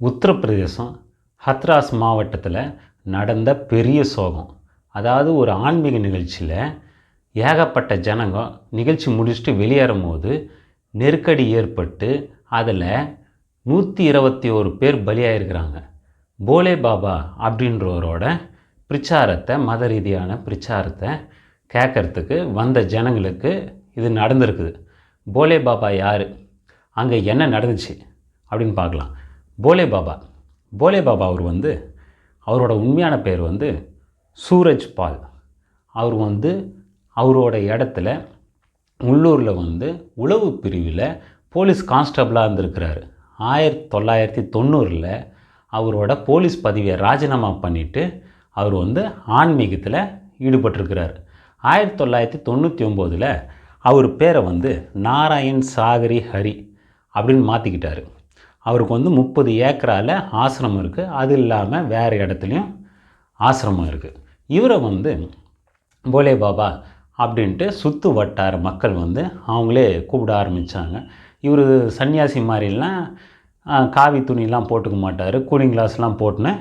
உத்தரப்பிரதேசம் ஹத்ராஸ் மாவட்டத்தில் நடந்த பெரிய சோகம். அதாவது ஒரு ஆன்மீக நிகழ்ச்சியில் ஏகப்பட்ட ஜனங்க நிகழ்ச்சி முடிச்சுட்டு வெளியேறும் போது நெருக்கடி ஏற்பட்டு அதில் நூற்றி இருபத்தி ஒரு பேர் பலியாயிருக்கிறாங்க. போலே பாபா அப்படின்றவரோட பிரச்சாரத்தை மத ரீதியான பிரச்சாரத்தை கேட்கறதுக்கு வந்த ஜனங்களுக்கு இது நடந்திருக்குது. போலே பாபா யார்? அங்கே என்ன நடந்துச்சு? அப்படின்னு பார்க்கலாம். போலே பாபா. போலே பாபா அவர் வந்து அவரோட உண்மையான பேர் வந்து சூரஜ் பால். அவர் வந்து அவரோட இடத்துல உள்ளூரில் வந்து உளவு பிரிவில் போலீஸ் கான்ஸ்டபிளாக இருந்திருக்கிறாரு. ஆயிரத்தி தொள்ளாயிரத்தி தொண்ணூறில் அவரோட போலீஸ் பதவியை ராஜினாமா பண்ணிவிட்டு அவர் வந்து ஆன்மீகத்தில் ஈடுபட்டிருக்கிறார். ஆயிரத்தி தொள்ளாயிரத்தி தொண்ணூற்றி ஒம்போதில் அவர் பேரை வந்து நாராயண் சாகரி ஹரி அப்படின்னு மாற்றிக்கிட்டார் அவருக்கு வந்து முப்பது ஏக்கரால் ஆசிரமம் இருக்குது அது இல்லாமல் வேறு இடத்துலையும் ஆசிரமம் இருக்குது இவரை வந்து போலே பாபா அப்படின்ட்டு சுற்று வட்டார மக்கள் வந்து அவங்களே கூப்பிட ஆரம்பித்தாங்க இவர் சன்னியாசி மாதிரிலாம் காவி துணிலாம் போட்டுக்க மாட்டார். கூலிங் கிளாஸ்லாம் போட்டுன்னு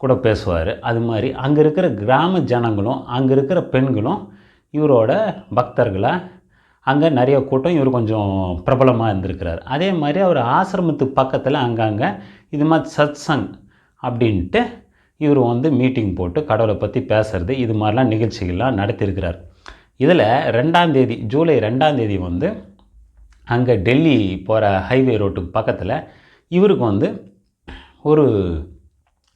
கூட பேசுவார். அது மாதிரி அங்கே இருக்கிற கிராம ஜனங்களும் அங்கே இருக்கிற பெண்களும் இவரோட பக்தர்களாக அங்கே நிறைய கூட்டம் இவர் கொஞ்சம் பிரபலமாக இருந்திருக்கிறார். அதே மாதிரி அவர் ஆசிரமத்துக்கு பக்கத்தில் அங்கங்கே இது மாதிரி சத்சங் அப்படின்ட்டு இவர் வந்து மீட்டிங் போட்டு கடவுளை பற்றி பேசுறது இது மாதிரிலாம் நிகழ்ச்சிகள்லாம் நடத்தியிருக்கிறார். இதில் ரெண்டாம் தேதி ஜூலை ரெண்டாம் தேதி வந்து அங்கே டெல்லி போகிற ஹைவே ரோட்டுக்கு பக்கத்தில் இவருக்கு வந்து ஒரு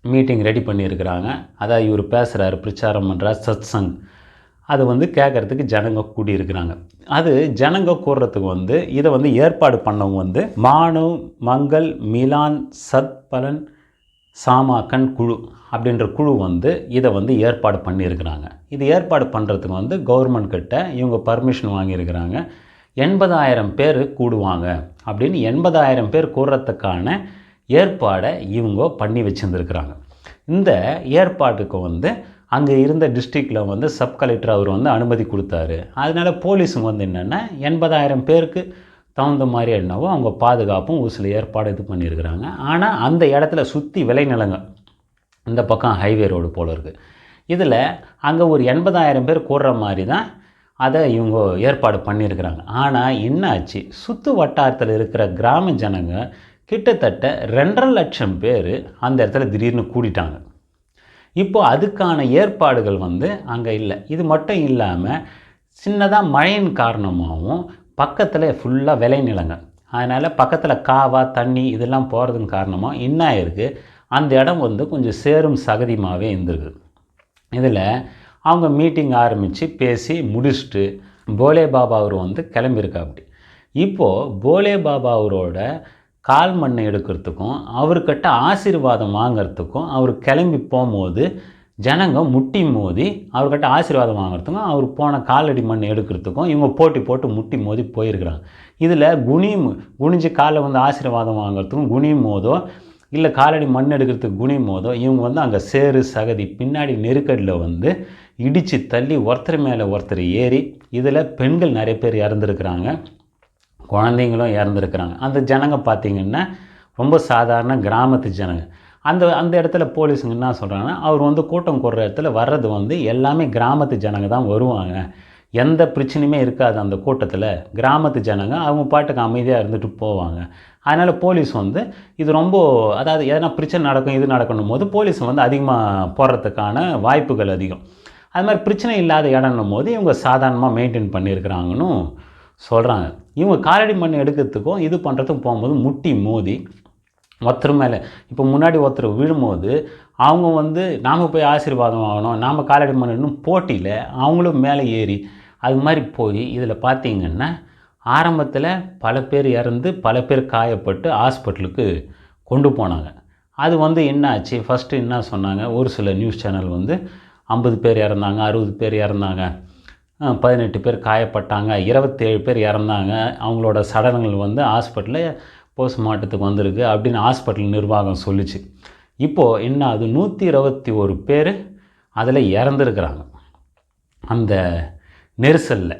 மீட்டிங் ரெடி பண்ணியிருக்கிறாங்க. அதாவது இவர் பேசுகிறாரு பிரச்சாரம் பண்ணுறார் சத்சங் அது வந்து கேட்குறதுக்கு ஜனங்க கூடியிருக்கிறாங்க. அது ஜனங்க கூடுறதுக்கு வந்து இதை வந்து ஏற்பாடு பண்ணவங்க வந்து மானு மங்கள் மிலான் சத்பலன் சாமாக்கன் குழு அப்படின்ற குழு வந்து இதை வந்து ஏற்பாடு பண்ணியிருக்கிறாங்க. இது ஏற்பாடு பண்ணுறதுக்கு வந்து கவர்மெண்ட் கிட்ட இவங்க பர்மிஷன் வாங்கியிருக்கிறாங்க. எண்பதாயிரம் பேர் கூடுவாங்க அப்படின்னு எண்பதாயிரம் பேர் கூடுறதுக்கான ஏற்பாடை இவங்க பண்ணி வச்சுருந்துருக்குறாங்க. இந்த ஏற்பாட்டுக்கு வந்து அங்கே இருந்த டிஸ்ட்ரிக்டில் வந்து சப் கலெக்டர் அவர் வந்து அனுமதி கொடுத்தாரு. அதனால போலீஸுங்க வந்து என்னென்னா எண்பதாயிரம் பேருக்கு தகுந்த மாதிரி என்னவோ அவங்க பாதுகாப்பும் ஒரு சில ஏற்பாடு இது பண்ணியிருக்கிறாங்க. ஆனால் அந்த இடத்துல சுற்றி விளைநிலங்க இந்த பக்கம் ஹைவே ரோடு போல் இருக்குது இதில் அங்கே ஒரு எண்பதாயிரம் பேர் கூடுற மாதிரி தான் அதை இவங்க ஏற்பாடு பண்ணியிருக்கிறாங்க. ஆனால் என்னாச்சு? சுற்று வட்டாரத்தில் இருக்கிற கிராம ஜனங்க கிட்டத்தட்ட ரெண்டரை லட்சம் பேர் அந்த இடத்துல திடீர்னு கூடிட்டாங்க. இப்போ அதுக்கான ஏற்பாடுகள் வந்து அங்கே இல்லை. இது மட்டும் இல்லாமல் சின்னதாக மழையின் காரணமாகவும் பக்கத்தில் ஃபுல்லாக விளைநிலங்க அதனால் பக்கத்தில் காவா தண்ணி இதெல்லாம் போகிறதுக்கு காரணமாக என்ன ஆயிருக்கு? அந்த இடம் வந்து கொஞ்சம் சேரும் சகதியுமாகவே இருந்திருக்கு. இதில் அவங்க மீட்டிங் ஆரம்பித்து பேசி முடிச்சுட்டு போலே பாபா அவர் வந்து கிளம்பியிருக்கா அப்படி இப்போது போலே பாபா அவரோட கால் மண்ணை எடுக்கிறதுக்கும் அவர்கிட்ட ஆசீர்வாதம் வாங்குறதுக்கும் அவர் கிளம்பி போகும்போது ஜனங்க முட்டி மோதி அவர்கிட்ட ஆசீர்வாதம் வாங்குறதுக்கும் அவர் போன காலடி மண் எடுக்கிறதுக்கும் இவங்க போட்டி போட்டு முட்டி மோதி போயிருக்கிறாங்க. இதில் குனி குனிஞ்சு காலில் வந்து ஆசீர்வாதம் வாங்குறதுக்கும் குனி மோதோ இல்லை காலடி மண் எடுக்கிறதுக்கு குனி மோதோ இவங்க வந்து அங்கே சேறு சகதி பின்னாடி நெருக்கடியில் வந்து இடித்து தள்ளி ஒருத்தர் மேலே ஒருத்தர் ஏறி இதில் பெண்கள் நிறைய பேர் இறந்துருக்குறாங்க. குழந்தைங்களும் இறந்துருக்குறாங்க. அந்த ஜனங்க பார்த்திங்கன்னா ரொம்ப சாதாரண கிராமத்து ஜனங்க. அந்த அந்த இடத்துல போலீஸுங்க என்ன சொல்கிறாங்கன்னா அவர் வந்து கூட்டம் கூடுற இடத்துல வர்றது வந்து எல்லாமே கிராமத்து ஜனங்க தான் வருவாங்க. எந்த பிரச்சனையுமே இருக்காது அந்த கூட்டத்தில். கிராமத்து ஜனங்க அவங்க பாட்டுக்கு அமைதியாக இருந்துட்டு போவாங்க. அதனால் போலீஸ் வந்து இது ரொம்ப அதாவது எதனா பிரச்சனை நடக்கும் இது நடக்கணும் போது போலீஸ் வந்து அதிகமாக போடுறதுக்கான வாய்ப்புகள் அதிகம். அது மாதிரி பிரச்சனை இல்லாத இடம்னும் போது இவங்க சாதாரணமாக மெயின்டைன் பண்ணியிருக்கிறாங்கன்னு சொல்கிறாங்க இவங்க காலடி மண் எடுக்கிறதுக்கும் இது பண்ணுறதுக்கும் போகும்போது முட்டி மோதி ஒருத்தர் மேலே இப்போ முன்னாடி ஒருத்தர் விழும்போது அவங்க வந்து நாம் போய் ஆசீர்வாதம் ஆகணும் நாம் காலடி மண்ணும் போட்டியில் அவங்களும் மேலே ஏறி அது மாதிரி போய் இதில் பார்த்தீங்கன்னா ஆரம்பத்தில் பல பேர் இறந்து பல பேர் காயப்பட்டு ஹாஸ்பிட்டலுக்கு கொண்டு போனாங்க. அது வந்து என்ன ஆச்சு? ஃபஸ்ட்டு என்ன சொன்னாங்க? ஒரு சில நியூஸ் சேனல் வந்து ஐம்பது பேர் இறந்தாங்க அறுபது பேர் இறந்தாங்க. பதினெட்டு பேர் காயப்பட்டாங்க இருபத்தேழு பேர் இறந்தாங்க. அவங்களோட சடலங்கள் வந்து ஹாஸ்பிட்டலில் போஸ்ட்மார்ட்டத்துக்கு வந்திருக்கு அப்படின்னு ஹாஸ்பிட்டல் நிர்வாகம் சொல்லுச்சு. இப்போது என்ன அது நூற்றி இருபத்தி ஒரு பேர் அதில் இறந்துருக்குறாங்க. அந்த நெரிசலில்.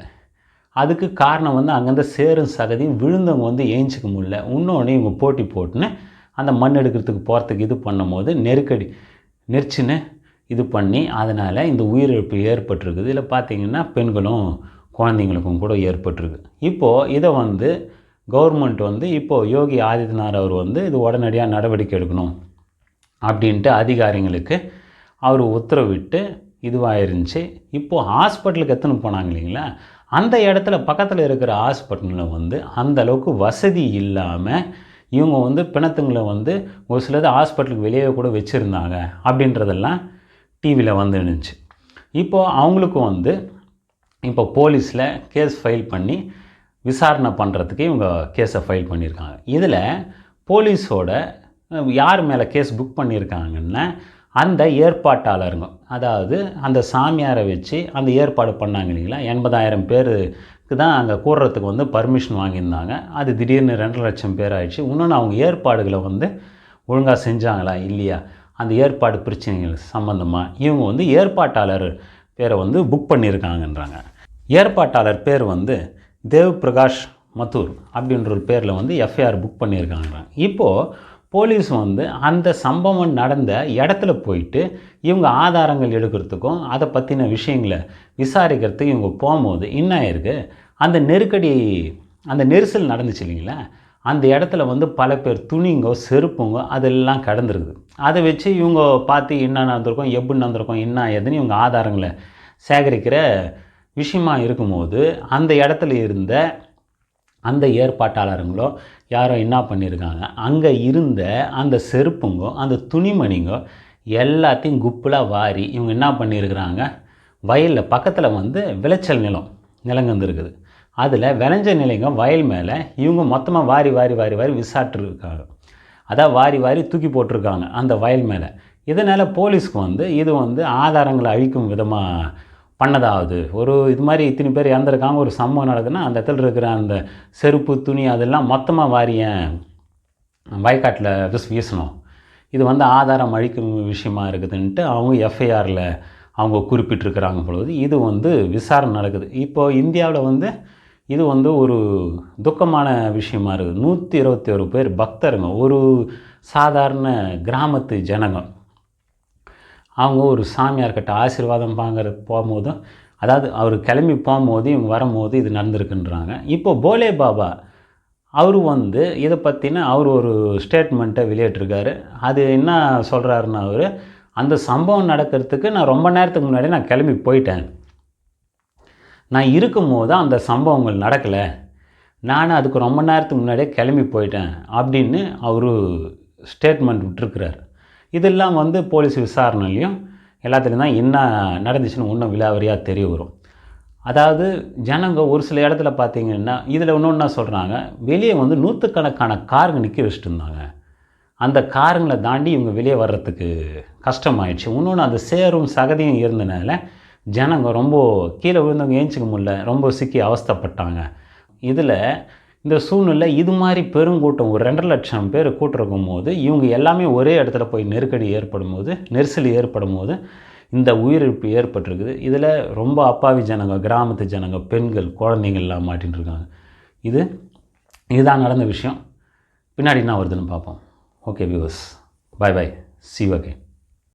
அதுக்கு காரணம் வந்து அங்கேருந்து சேரும் சகதியும் விழுந்தவங்க வந்து ஏஞ்சிக்க முடியல. இன்னொன்று இவங்க போட்டி போட்டுன்னு அந்த மண் எடுக்கிறதுக்கு போகிறதுக்கு இது பண்ணும்போது நெருக்கடி நெரிச்சுன்னு இது பண்ணி அதனால் இந்த உயிரிழப்பு ஏற்பட்டிருக்குது. இதில் பார்த்திங்கன்னா பெண்களும் குழந்தைங்களுக்கும் கூட ஏற்பட்டிருக்கு. இப்போது இதை வந்து கவர்மெண்ட் வந்து இப்போது யோகி ஆதித்யநாத் அவர் வந்து இது உடனடியாக நடவடிக்கை எடுக்கணும் அப்படின்ட்டு அதிகாரிங்களுக்கு அவர் உத்தரவிட்டு இதுவாக இருந்துச்சு இப்போது ஹாஸ்பிட்டலுக்கு எத்தனை போனாங்க இல்லைங்களா? அந்த இடத்துல பக்கத்தில் இருக்கிற ஹாஸ்பிட்டலில் வந்து அந்த அளவுக்கு வசதி இல்லாமல் இவங்க வந்து பிணத்துங்களை வந்து ஒரு சிலது ஹாஸ்பிட்டலுக்கு வெளியே கூட வச்சுருந்தாங்க அப்படின்றதெல்லாம் டிவியில் வந்து இருந்துச்சு இப்போது அவங்களுக்கும் வந்து இப்போ போலீஸில் கேஸ் ஃபைல் பண்ணி விசாரணை பண்ணுறதுக்கு இவங்க கேஸை ஃபைல் பண்ணியிருக்காங்க. இதில் போலீஸோட யார் மேலே கேஸ் புக் பண்ணியிருக்காங்கன்னா அந்த ஏற்பாட்டாளருங்க. அதாவது அந்த சாமியாரை வச்சு அந்த ஏற்பாடு பண்ணாங்க இல்லைங்களா? எண்பதாயிரம் பேருக்கு தான் அங்கே கூடுறதுக்கு வந்து பர்மிஷன் வாங்கியிருந்தாங்க. அது திடீர்னு ரெண்டு லட்சம் பேர் ஆயிடுச்சு. இன்னொன்று அவங்க ஏற்பாடுகளை வந்து ஒழுங்காக செஞ்சாங்களா? இல்லையா? அந்த ஏற்பாடு பிரச்சனைகள் சம்மந்தமாக இவங்க வந்து ஏற்பாட்டாளர் பேரை வந்து புக் பண்ணியிருக்காங்கன்றாங்க. ஏற்பாட்டாளர் பேர் வந்து தேவ் பிரகாஷ் மத்தூர் அப்படின்ற ஒரு பேரில் வந்து எஃப்ஐஆர் புக் பண்ணியிருக்காங்கன்றாங்க. இப்போது போலீஸ் வந்து அந்த சம்பவம் நடந்த இடத்துல போயிட்டு இவங்க ஆதாரங்கள் எடுக்கிறதுக்கும் அதை பற்றின விஷயங்களை விசாரிக்கிறதுக்கு இவங்க போகும்போது என்ன ஆயிருக்கு? அந்த நெருக்கடி அந்த நெரிசல் நடந்துச்சு இல்லைங்களா? அந்த இடத்துல வந்து பல பேர் துணிங்கோ செருப்புங்கோ அதெல்லாம் கடந்திருக்குது அதை வச்சு இவங்க பார்த்து என்ன நடந்திருக்கோம் எப்படி நடந்திருக்கோம் என்ன ஏதுன்னு இவங்க ஆதாரங்களை சேகரிக்கிற விஷயமா இருக்கும்போது அந்த இடத்துல இருந்த அந்த ஏற்பாட்டாளருங்களோ யாரோ என்ன பண்ணியிருக்காங்க அங்கே இருந்த அந்த செருப்புங்கோ அந்த துணிமணிங்கோ எல்லாத்தையும் குப்பலாக வாரி இவங்க என்ன பண்ணியிருக்கிறாங்க வயலில் பக்கத்தில் வந்து விளைச்சல் நிலம் நிலங்கந்துருக்குது. அதில் விளைஞ்ச நிலைங்க வயல் மேலே இவங்க மொத்தமாக வாரி வாரி வாரி வாரி விசாட்டிருக்காங்க அதான் வாரி வாரி தூக்கி போட்டிருக்காங்க அந்த வயல் மேலே. இதனால் போலீஸ்க்கு வந்து இது வந்து ஆதாரங்களை அழிக்கும் விதமாக பண்ணதாவது. ஒரு இது மாதிரி இத்தனை பேர் இறந்துருக்காங்க ஒரு சம்பவம் நடக்குதுன்னா அந்த இடத்துல இருக்கிற அந்த செருப்பு துணி அதெல்லாம் மொத்தமாக வாரிய வயக்காட்டில் விஸ் வீசணும். இது வந்து ஆதாரம் அழிக்கும் விஷயமா இருக்குதுன்ட்டு அவங்க எஃப்ஐஆரில் அவங்க குறிப்பிட்டிருக்கிறாங்க பொழுது இது வந்து விசாரணை நடக்குது. இப்போது இந்தியாவில் வந்து இது வந்து ஒரு துக்கமான விஷயமா இருக்குது. நூற்றி இருபத்தி ஒரு பேர் பக்தருங்க. ஒரு சாதாரண கிராமத்து ஜனங்க அவங்க ஒரு சாமியார்கிட்ட ஆசீர்வாதம் வாங்குற போகும்போதும் அதாவது அவர் கிளம்பி போகும்போது இவங்க வரும்போது இது நடந்திருக்குன்றாங்க. இப்போ போலே பாபா அவர் வந்து இதை பற்றின அவர் ஒரு ஸ்டேட்மெண்ட்டை வெளியிட்டிருக்காரு. அது என்ன சொல்கிறாருன்னா அவர் அந்த சம்பவம் நடக்கிறதுக்கு நான் ரொம்ப நேரத்துக்கு முன்னாடி நான் கிளம்பி போயிட்டேன். நான் இருக்கும்போது அந்த சம்பவங்கள் நடக்கலை. நான் அதுக்கு ரொம்ப நேரத்துக்கு முன்னாடியே கிளம்பி போயிட்டேன் அப்படின்னு அவர் ஸ்டேட்மெண்ட் விட்டுருக்கிறார். இதெல்லாம் வந்து போலீஸ் விசாரணையிலையும் எல்லாத்துலேயும் தான் என்ன நடந்துச்சுன்னு இன்னும் விலாவரியாக தெரிய வரும். அதாவது ஜனங்க ஒரு சில இடத்துல பார்த்தீங்கன்னா இதில் இன்னொன்று என்ன சொல்கிறாங்க வெளியே வந்து நூற்றுக்கணக்கான காருங்க நிற்க வச்சுட்டு இருந்தாங்க. அந்த காருங்களை தாண்டி இவங்க வெளியே வர்றதுக்கு கஷ்டமாயிடுச்சு. இன்னொன்று அந்த சேரும் சகதியும் இருந்தனால ஜனங்க ரொம்ப கீழே விழுந்தவங்க ஏஞ்சிக்க முடியல ரொம்ப சிக்கி அவஸ்தைப்பட்டாங்க. இதில் இந்த சூழ்நிலை இது மாதிரி பெருங்கூட்டம் ஒரு ரெண்டரை லட்சம் பேர் கூட்டிருக்கும் போது இவங்க எல்லாமே ஒரே இடத்துல போய் நெருக்கடி ஏற்படும் போது நெரிசல் ஏற்படும் போது இந்த உயிரிழப்பு ஏற்பட்டிருக்குது. இதில் ரொம்ப அப்பாவி ஜனங்க கிராமத்து ஜனங்க பெண்கள் குழந்தைங்கள்லாம் மாட்டின்னு இருக்காங்க. இது இதுதான் நடந்த விஷயம். பின்னாடி என்ன வருதுன்னு பார்ப்போம். Okay viewers bye bye see okay